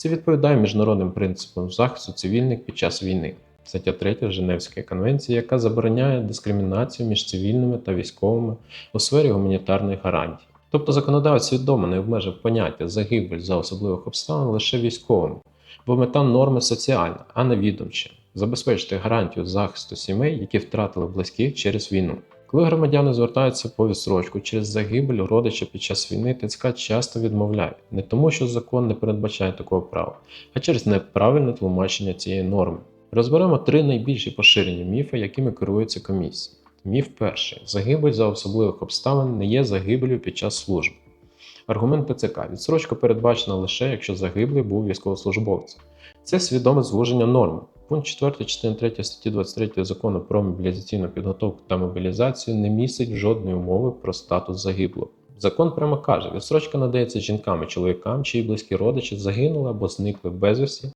Це відповідає міжнародним принципам захисту цивільних під час війни. Стаття 3 Женевської конвенції, яка забороняє дискримінацію між цивільними та військовими у сфері гуманітарної гарантії. Тобто законодавець свідомо не обмежив поняття загибель за особливих обставин лише військовими, бо мета норми соціальна, а не відомча забезпечити гарантію захисту сімей, які втратили близьких через війну. Коли громадяни звертаються по відсрочку через загибель родича під час війни, ТЦК часто відмовляють не тому, що закон не передбачає такого права, а через неправильне тлумачення цієї норми. Розберемо три найбільші поширені міфи, якими керується комісія. Міф перший: загибель за особливих обставин не є загибелью під час служби. Аргумент ТЦК: відсрочка передбачена лише якщо загиблий був військовослужбовцем. Це свідоме звуження норми. Пункт 4 частини 3 статті 23 закону про мобілізаційну підготовку та мобілізацію не містить жодної умови про статус загиблого. Закон прямо каже, відсрочка надається жінкам і чоловікам, чиї близькі родичі загинули або зникли безвісті